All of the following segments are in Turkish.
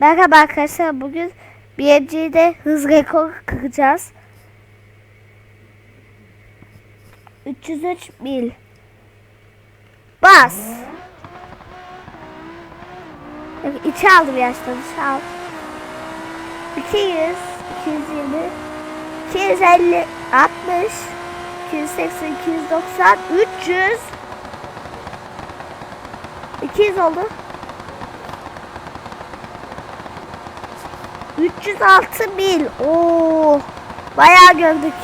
Merhaba arkadaşlar bugün BMG'de hız rekoru kıracağız. 303 mil. Bas. Yok, İçe aldım yaştan içe al. 200, 220, 250, 60, 280, 290, 300, 200 oldu. 306 mil. Oo. Bayağı gördük.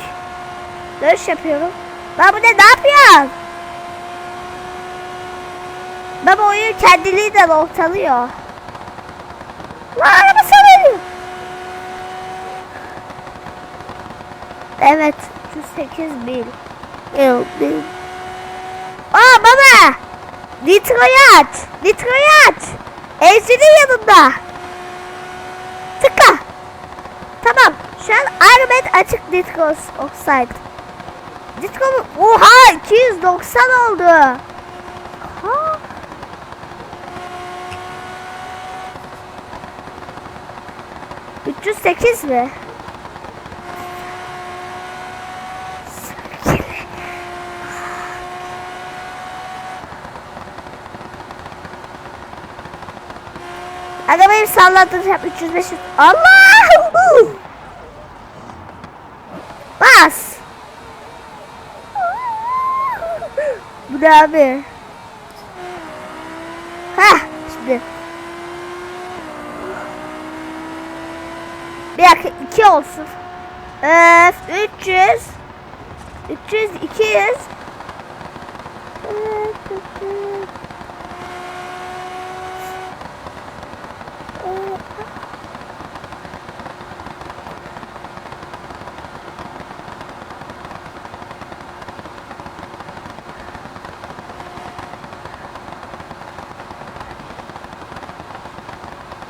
Dönüş yapıyorum. Ben bu ne ne yapıyor? Ben bu oyun kendiliğinden ortalıyor. Lan araba sanıyor. Evet. 308 mil. Mil, mil. Aa baba. Nitro'yu aç. Nitro'yu yanında. Şu an Armet açık Nitro Oxide. Nitro mu? Oha 290 oldu. Ha. ...308 mi? Arabayı sallandıracağım 300 500. Allah! Bas. Bu ne abi? Hah şimdi. Bir dakika 2 olsun. Öf 300 300 200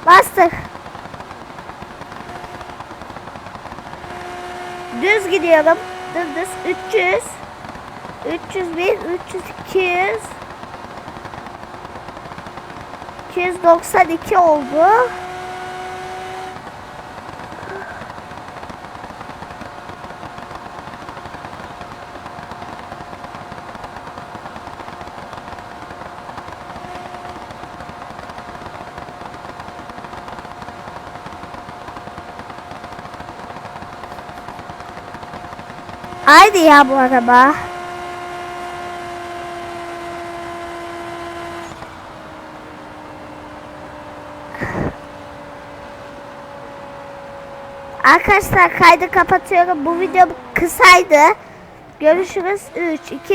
Bastık. Düz gidiyorum. Dümdüz 300 301 300 200 292 oldu. Haydi ya bu araba. Arkadaşlar kaydı kapatıyorum. Bu video kısaydı. Görüşürüz. 3, 2,